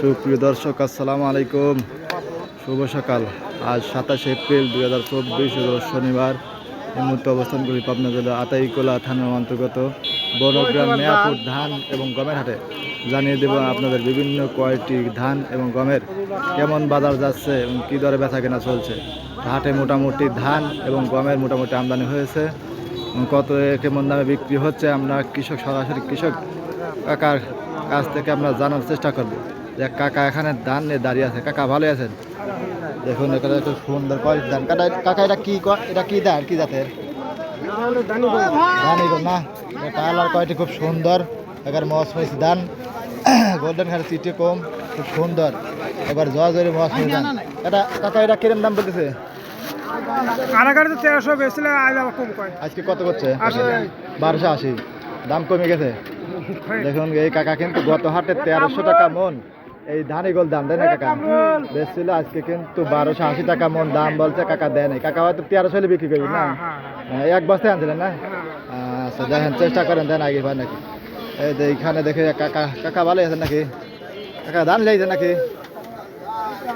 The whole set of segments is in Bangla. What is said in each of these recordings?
সুপ্রিয় দর্শক, আসসালামু আলাইকুম। শুভ সকাল। আজ সাতাশে এপ্রিল দুই হাজার চব্বিশ শনিবার। এই মুহূর্তে অবস্থান করি পাবনা জেলা আতাইকোলা থানার অন্তর্গত বড়গ্রাম মেয়াপুর ধান এবং গমের হাটে। জানিয়ে দেব আপনাদের বিভিন্ন কোয়ালিটি ধান এবং গমের কেমন বাজার যাচ্ছে এবং কী দরে বেচা কেনা চলছে হাটে মোটামুটি ধান এবং গমের মোটামুটি আমদানি হয়েছে। কত কেমন দামে বিক্রি হচ্ছে? আমরা কৃষক, সরাসরি কৃষক কাকার কাছ থেকে আমরা জানার চেষ্টা করব যে কাকা এখানে ধান নিয়ে দাঁড়িয়ে আছে। কাকা ভালো আছেন? দেখুন এখানে একটু সুন্দর কোয়ালিটি ধান কাকা কাকা এটা কি এটা কি ধান কি জাতের? ধান এগুলো না? কালার কোয়ালিটি খুব সুন্দর। এবার মসমইস ধান গোল্ডেন খার সিটি কম খুব সুন্দর। এবার জরি মসমইস ধান এটা কাকা এটা কিরম দাম বলতেছে? তেরোশো আজকে কত করছে। বারোশো আশি। দাম কমে গেছে। দেখুন এই কাকা কিন্তু গত হাটে তেরোশো টাকা মন। এই ধানি গোল দাম দেয় না কাকা? বেশ ছিল আজকে কিন্তু বারোশো আশি টাকা মন। দাম বলছে কাকা দেয় নাই। কাকা হয়তো তেরোশো হলে বিক্রি করবি না? হ্যাঁ, হ্যাঁ, হ্যাঁ, এক বস্তায় আনছিলেন না? আচ্ছা দেখেন চেষ্টা করেন দেন আগে ভাই নাকি। এই যে এইখানে দেখে কাকা কাকা ভালো আছেন নাকি? কাকা ধান লাইছেন নাকি?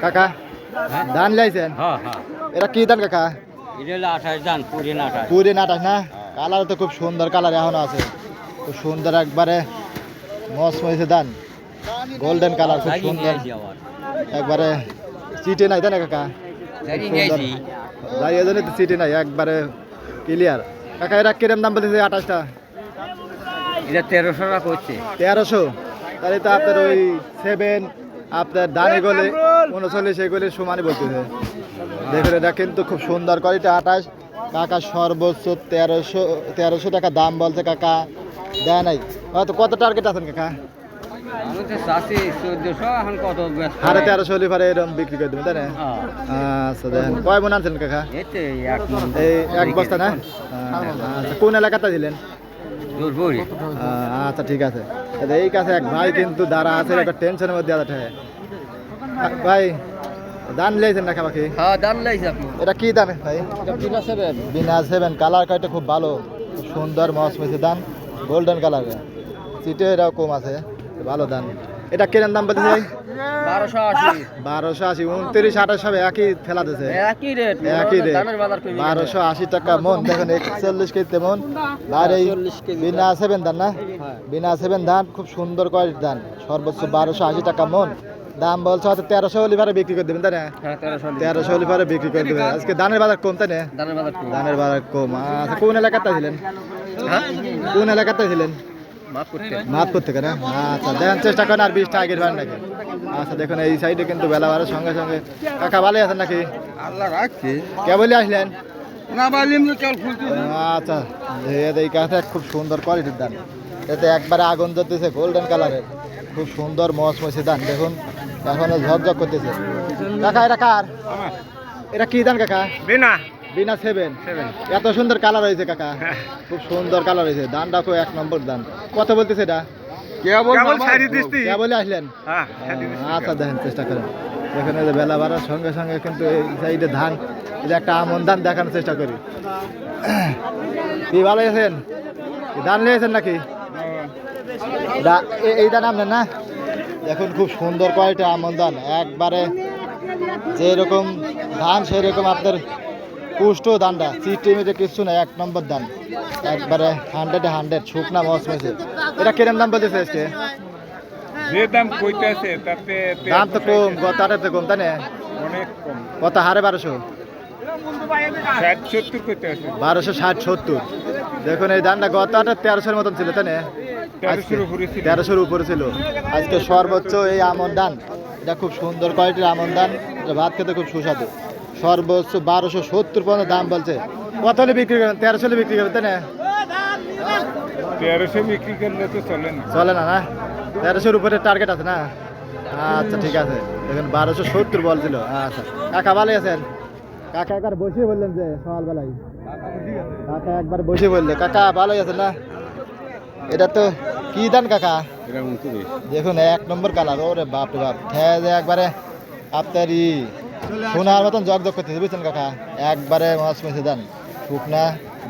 কাকা ধান লাইছেন? হ্যাঁ হ্যাঁ। এটা কি ধান কাকা? পুরি নাটাস না? কালার তো খুব সুন্দর কালার এখনও আছে। খুব সুন্দর একবারে মস মহিষে দান। গোল্ডেন কালার খুব সুন্দর। একবারে চিটে নাই তাই না কাকা? যাই তো চিটে নাই একবারে ক্লিয়ার কাকা এরা কিরম দাম বলতেছে আঠাশটা? এটা তেরোশো টাকা করছে। তেরোশো? তাহলে তো আপনার ওই সেভেন আপনার দানি গলে উনচল্লিশ এগুলি সমানই বলতেছে। দেখুন এটা কিন্তু খুব সুন্দর কোয়ালিটি আঠাশ। কাকা সর্বোচ্চ তেরোশো তেরোশো টাকা দাম বলছে কাকা। দেয় নাই। হয়তো কত টার্গেট আছেন কাকা? সাড়ে তেরোশো হলে পরে এরকম বিক্রি করে দেবেন তাই না? হ্যাঁ। আচ্ছা দেন। কয় আনছেন কাকা? এক এই এক বস্তা না? আচ্ছা কোন এলাকাতে দিলেন? আচ্ছা ঠিক আছে। আচ্ছা, এই কাছে এক ভাই কিন্তু দাঁড়া আছে একটা টেনশনের মধ্যে আছে ভাই দান লিয়েছেন না খাবাকে হ্যাঁ দাম আপনি এটা কি দাম ভাই? বিনা সেভেন। কালার কাইটা খুব ভালো সুন্দর মস মেসে দান গোল্ডেন কালার সিটে এটাও কম আছে ভালো দান এটা কেনার দাম বলতে ভাই? বারোশো আশি। বারোশো আশি উনত্রিশ আঠাশ সব একই ফেলা দিছে। একই রেট একই রেট। বারোশো আশি টাকা মন দেখেন একচল্লিশ কেজিতে মন। আর এই বিনা সেভেন ধান না? হ্যাঁ। বিনা সেভেন ধান খুব সুন্দর কোয়ালিটির ধান সর্বোচ্চ বারোশো আশি টাকা মন। দাম বলছে হয়তো তেরোশো হলিভারে বিক্রি করে দেবেন তাই না? হ্যাঁ তেরোশো হলিভারে বিক্রি করে দেবেন। আজকে ধানের বাজার কম তাই না? দামের বাজার ধানের বাজার কম। আচ্ছা কোন এলাকাতে ছিলেন কোন এলাকাতে ছিলেন? মাফ করতে মাতপুর থেকে না আচ্ছা দেখেন চেষ্টা করেন আর বিশটা আগের ভাড় নাকি। আচ্ছা দেখুন এই সাইডে কিন্তু বেলা বাড়ার সঙ্গে সঙ্গে কাকা ভালো আছেন নাকি? আল্লাহ রাখছি। কে বলে আসলেন? আচ্ছা এই- কাঠটা খুব সুন্দর কোয়ালিটির দান এতে একবারে আগুন জ্বলতেছে গোল্ডেন কালারের খুব সুন্দর মস মসি ধান দেখুন এখনও ঝকঝক করতেছে। কাকা এটা কার? এটা কি ধান কাকা? বিনা। বিনা সেভেন এত সুন্দর কালার হয়েছে কাকা। খুব সুন্দর কালার হয়েছে। ধানটা খুব এক নম্বর ধান কত বলতেছে এটা? কেবল আসলেন? হ্যাঁ আচ্ছা দেখেন চেষ্টা করেন। এখানে যে বেলা বাড়ার সঙ্গে সঙ্গে কিন্তু এই সাইডে ধান যে একটা আমন ধান দেখানোর চেষ্টা করি। কি ভালো আছেন? ধান নিয়েছেন নাকি? দা- এই ধান আপনার না? দেখুন খুব সুন্দর কোয়ালিটি আমন ধান। একবারে যেরকম ধান সেরকম আপনার পুষ্ট ধানটা সিটিমিতে কিছু না এক নম্বর দান একবারে হান্ড্রেডে হান্ড্রেড শুকনা মস মেসে এটা কিরম দাম বলতেছে আজকে? যে দাম কইতেছে তাতে দাম তো কম গত আটাতে কম তাই না? অনেক কম। কত হারে বারোশো? বারোশো ষাট সত্তর। দেখুন এই ধানটা গত আটা তেরোশোর মতন ছিল তাই না? তেরোশোর উপরে ছিল। আজকে সর্বোচ্চ এই আমন ধান এটা খুব সুন্দর কোয়ালিটির আমন এটা ভাত খেতে খুব সুস্বাদু। সর্বোচ্চ বারোশো সত্তর পর্যন্ত দাম বলছে। কত হলে বিক্রি করেন তেরোশো হলে বিক্রি করবেন তাই না? তেরোশো বিক্রি করলে তো চলে না। চলে না না? তেরোশোর উপরে টার্গেট আছে না? আচ্ছা ঠিক আছে। দেখুন বারোশো সত্তর বলছিল। আচ্ছা। কাকা ভালো আছেন? কাকা একবার বসে বললেন যে সকালবেলায় কাকা একবার বসে বললে। কাকা ভালোই আছেন না? এটা তো কি দান কাকা? দেখুন এক নম্বর কালার। ওরে বাপ রে বাপ। হ্যাঁ যে একবারে। আপনার ই সোনার মতন জগ জগ করতেছে বুঝছেন কাকা? একবারে মাছ মেসে দেন। শুকনা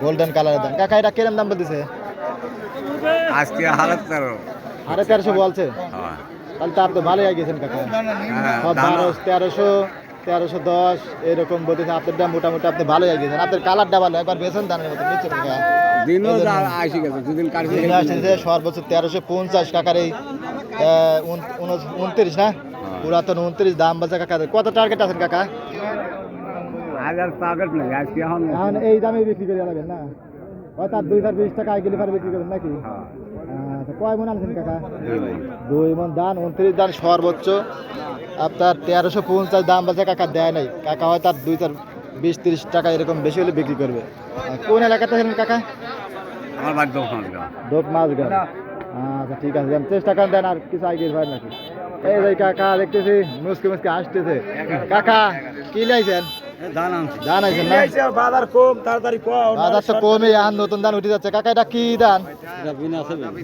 গোল্ডেন কালারের দেন। কাকা এটা কিরম দাম বলতেছে? আজকে তেরো। তেরোশো বলছে? তাহলে তো আপনি ভালোই গেছেন কাকা। হ্যাঁ, সব বারো তেরোশো তেরোশো দশ এরকম বলতেছে। আপনারটা মোটামুটি আপনি ভালোই গেছেন। আপনার কালারটা ভালো একবার বেছেন দানের মতো নিচ্ছেন কাকা? সর্বোচ্চ তেরোশো পঞ্চাশ কাকার এই উনত্রিশ না? পুরাতন উনত্রিশ দাম বাজা কাকা কত টার্গেট আছেন কাকা? হাজার টার্গেট নেই আজকে এখন এখন এই দামে বিক্রি করে যাবেন না? হয়তো আর দুই হাজার বিশ টাকা গেলে পারে বিক্রি করবেন নাকি? আচ্ছা, কয় মন আনছেন কাকা? দুই মন। দান উনত্রিশ দান সর্বোচ্চ। আপনার তেরোশো পঞ্চাশ দাম বাজে কাকা দেয় নাই। কাকা হয়তো আর দুই চার বিশ তিরিশ টাকা এরকম বেশি হলে বিক্রি করবে। কোন এলাকাতে ছিলেন কাকা? আমার বাড়ি দোপ আচ্ছা ঠিক আছে চেষ্টা করেন দেন আর কিছু আগে হয় নাকি। এই যে কাকা দেখতেছি মুসকে মুসকে আসতেছে কাকা কি লাইছেন? দান আইছেন না? বাজার কম তাড়াতাড়ি কম বাজার তো কমে এখন নতুন দান উঠে যাচ্ছে। কাকা এটা কি দান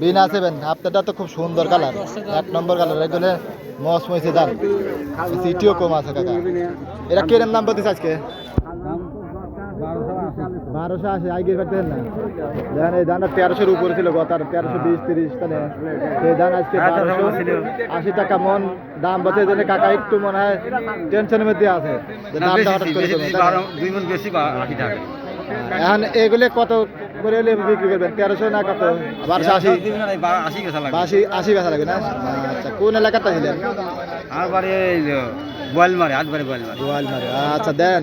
বিনা সেভেন। আপনারটা তো খুব সুন্দর কালার। এক নম্বর কালার। মস সিটিও কম আছে কাকা। এটা কিরম দাম বলতেছে আজকে? বারোশো আশি আগে পারতেন না দেখেন এই ধানটা তেরোশোর উপরে ছিল গত আর তেরোশো বিশ তিরিশ তাহলে এই ধান আজকে বারোশো আশি টাকা মন দাম বলছে জন্য কাকা একটু মনে হয় টেনশনের মধ্যে আছে। দামটা হঠাৎ করে কমে, তাই না? দুই মন বেশি আশি টাকা। এখন এগুলো কত করে হলে বিক্রি করবেন? তেরোশো না কত? বারোশো আশি। আশি আশি বেচা লাগে না? আচ্ছা কোন এলাকাটা ছিলেন আর বাড়ি এই যে মারে আট বাড়ি বয়েল মারে গোয়ালমারি আচ্ছা দেন।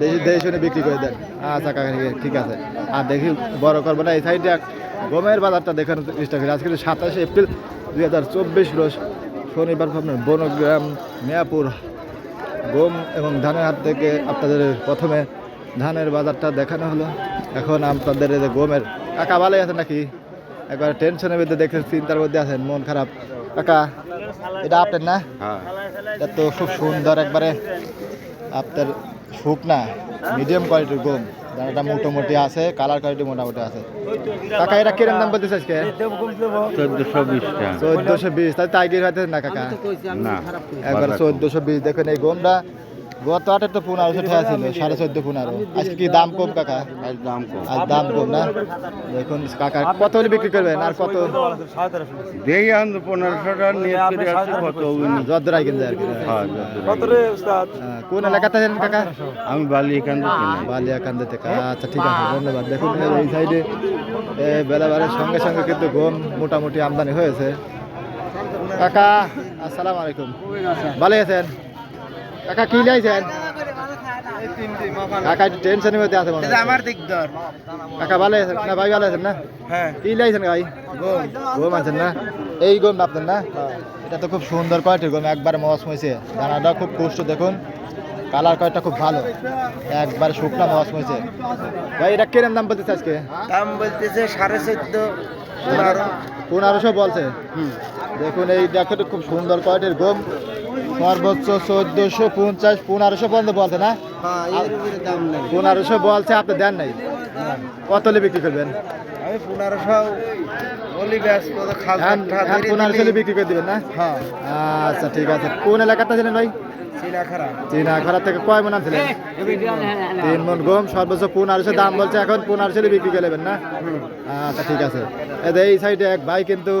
দেশি দেশি শুনে বিক্রি করে দেন। আচ্ছা কাকা ঠিক আছে, আর দেখি বড় করব না এই সাইডে গমের বাজারটা দেখানোর চেষ্টা করি। আজকে সাতাশে এপ্রিল দুই হাজার চব্বিশ রোজ শনিবার আপনার বনগ্রাম মেয়াপুর গম এবং ধানের হাত থেকে আপনাদের প্রথমে ধানের বাজারটা দেখানো হলো। এখন আপনাদের এই যে গমের কাকা ভালোই আছে নাকি? একবার টেনশনের মধ্যে দেখে চিন্তার মধ্যে আছেন মন খারাপ। কাকা এটা আপনার না? হ্যাঁ। এটা তো খুব সুন্দর একবারে আপনার শুকনা মিডিয়াম কোয়ালিটির গম। দানাটা মোটামুটি আছে কালার কোয়ালিটি মোটামুটি আছে। কাকা এটা কিরম দাম বলতেছে আজকে? চোদ্দশো বিশ টাকা। চোদ্দশো বিশ তাই টাইগের হাতে না কাকা? না একবার চোদ্দশো বিশ দেখেন এই গমটা। গত আটের তো পনেরোশো টাকা ছিল সাড়ে চোদ্দ পনেরো। আজকে কি দাম কম কাকা? আজ দাম কম। আর দাম কম না? দেখুন কাকা কত হলে বিক্রি করবেন আর কত? দেখি আমি পনেরোশো টাকা নিয়ে কত কিনতে আর কি হ্যাঁ হ্যাঁ, কোন এলাকাতে কাকা? আমি বালি এখান থেকে কিনি। বালিয়াকান্দ থেকে আচ্ছা ঠিক আছে ধন্যবাদ। দেখুন এই সাইডে বেলা সঙ্গে সঙ্গে কিন্তু গম মোটামুটি আমদানি হয়েছে। কাকা আসসালামু আলাইকুম। ভালো আছেন? কাকা কি লাইছেন কাকা টেনশনের মধ্যে আছে মনে। আমার দিক দর কাকা ভালো আছেন? না ভাই ভালো আছেন না? হ্যাঁ। কি লাইছেন ভাই? গম। গম আছেন না? এই গম আপনার না? এটা তো খুব সুন্দর কোয়ালিটির গম একবার মস মইছে। দানাটা খুব পুষ্ট দেখুন। কালার কয়টা খুব ভালো। একবার শুকনা মস মইছে। ভাই এটা কিরম দাম বলতেছে আজকে? দাম বলতেছে সাড়ে চোদ্দ পনেরোশো বলছে। দেখুন এই দেখো খুব সুন্দর কোয়ালিটির গম। সর্বোচ্চ চোদ্দোশো পঞ্চাশ পনেরোশো পর্যন্ত বলছে না? হ্যাঁ পনেরোশো বলছে আপনি দেন নাই। কত বিক্রি করবেন? আমি পনেরোশো হ্যাঁ হ্যাঁ পনেরোশো বিক্রি করে দেবেন না? হ্যাঁ। আচ্ছা ঠিক আছে। কোন এলাকাতে ছিলেন ভাই? থেকে কয় মন আনছিলেন? তিন মন গম সর্বোচ্চ পনেরোশো দাম বলছে এখন পনেরোশো বিক্রি করে নেবেন না? আচ্ছা ঠিক আছে। এই এই সাইডে এক ভাই কিন্তু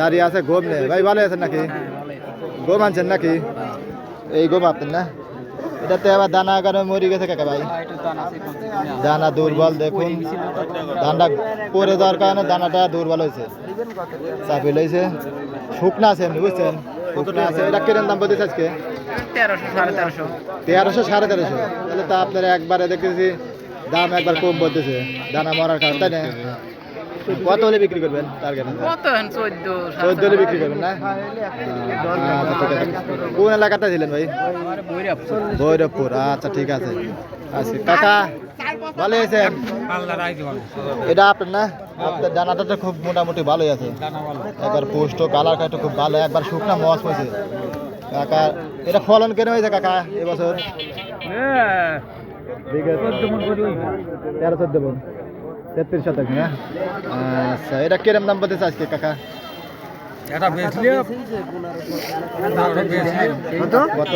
দাঁড়িয়ে আছে গম নেই ভাই ভালো আছেন নাকি? গম আনছেন নাকি? এই গম আপনার না? এটাতে আবার দানা কারণে মরি গেছে কাকা ভাই? দানা দুর্বল দেখুন। দানাটা পরে দেওয়ার কারণে দানাটা দুর্বল হয়েছে। চাপি লইছে। শুকনা আছে এমনি বুঝছেন? শুকনা আছে। এটা কিরম দাম বলতেছে আজকে? তেরোশো সাড়ে তেরোশো। তেরোশো সাড়ে তেরোশো। তাহলে তো আপনার একবারে দেখতেছি দাম একবার কম বলতেছে। দানা মরার কারণ তাই না? কত হলে বিক্রি করবেন টার্গেট কত চোদ্দ চোদ্দ হলে বিক্রি করবেন না? কোন এলাকাতে ছিলেন ভাই? ভৈরবপুর আচ্ছা ঠিক আছে। আচ্ছা কাকা ভালো আছেন এটা আপনার না? আপনার দানাটা তো খুব মোটামুটি ভালোই আছে। একবার পোস্ট কালার কাটা খুব ভালো একবার শুকনা মস হয়েছে। কাকা এটা ফলন কেন হয়েছে কাকা এবছর? তেরো চোদ্দ বোন তেত্রিশ শতক না? আচ্ছা এটা কিরম দাম বলতেছে আজকে কাকা? এটা বেচলে কত?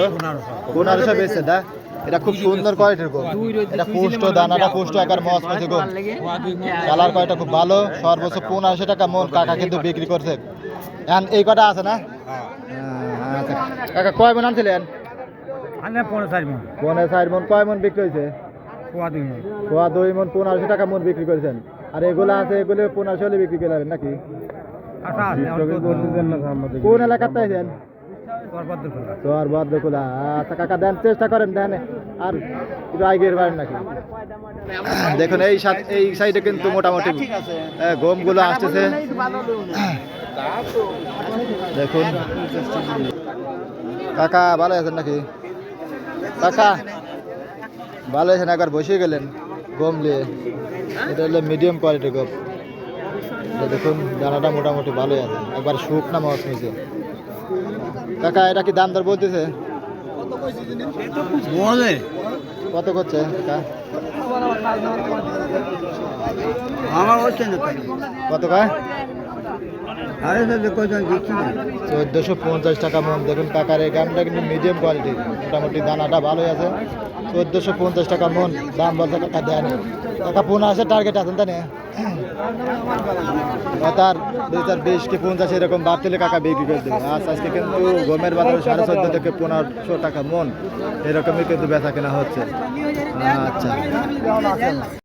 পনেরোশো বেচছে দা? এটা খুব সুন্দর কোয়ালিটির গম এটা পুষ্ট দানাটা পুষ্ট একবার মস মসে গম কালার কয়টা খুব ভালো। সর্বোচ্চ পনেরোশো টাকা মন কাকা কিন্তু বিক্রি করছে। এখন এই কটা আছে না? আচ্ছা। কাকা কয় মন আনছিলেন? আনে পনেরো চার মন। পনেরো ষাট মন কয় মন বিক্রি হয়েছে? কোয়া দুই মন পনেরোশো টাকা মন বিক্রি করেছেন। আর এগুলো আছে এগুলো পনেরোশো হলে বিক্রি করে নাকি? আচ্ছা কোন এলাকার বদ্ধ খোলা। আচ্ছা কাকা দেন চেষ্টা করেন দেন। আর একটু আগের পারেন নাকি? দেখুন এই এই সাইডে কিন্তু মোটামুটি গমগুলো আসতেছে। দেখুন। কাকা ভালো আছেন নাকি? কাকা ভালো আছেন একবার বসে গেলেন গম নিয়ে। এটা হলো মিডিয়াম কোয়ালিটির গম। দেখুন দানাটা মোটামুটি ভালোই আছে। একবার শুকনা মাছ হয়েছে কাকা এটা কি দাম দর বলতেছে? কত করছে কাকা? আমার হচ্ছে না কত কয় না। চোদ্দোশো পঞ্চাশ টাকা মন। দেখুন কাকার এই গামটা কিন্তু মিডিয়াম কোয়ালিটির মোটামুটি দানাটা ভালোই আছে। চোদ্দোশো পঞ্চাশ টাকা মন। দাম বলতে টাকা দেয় না টাকা কাকা আসে টার্গেট আছেন, তাই না? তার দুই হাজার বিশ কি পঞ্চাশ এরকম বাদ দিলে কাকা বিক্রি করে দেবে। আজ আজকে কিন্তু গমের বাজারে সাড়ে চোদ্দ থেকে পনেরোশো টাকা মন। এরকমই কিন্তু বেচা কেনা হচ্ছে। আচ্ছা।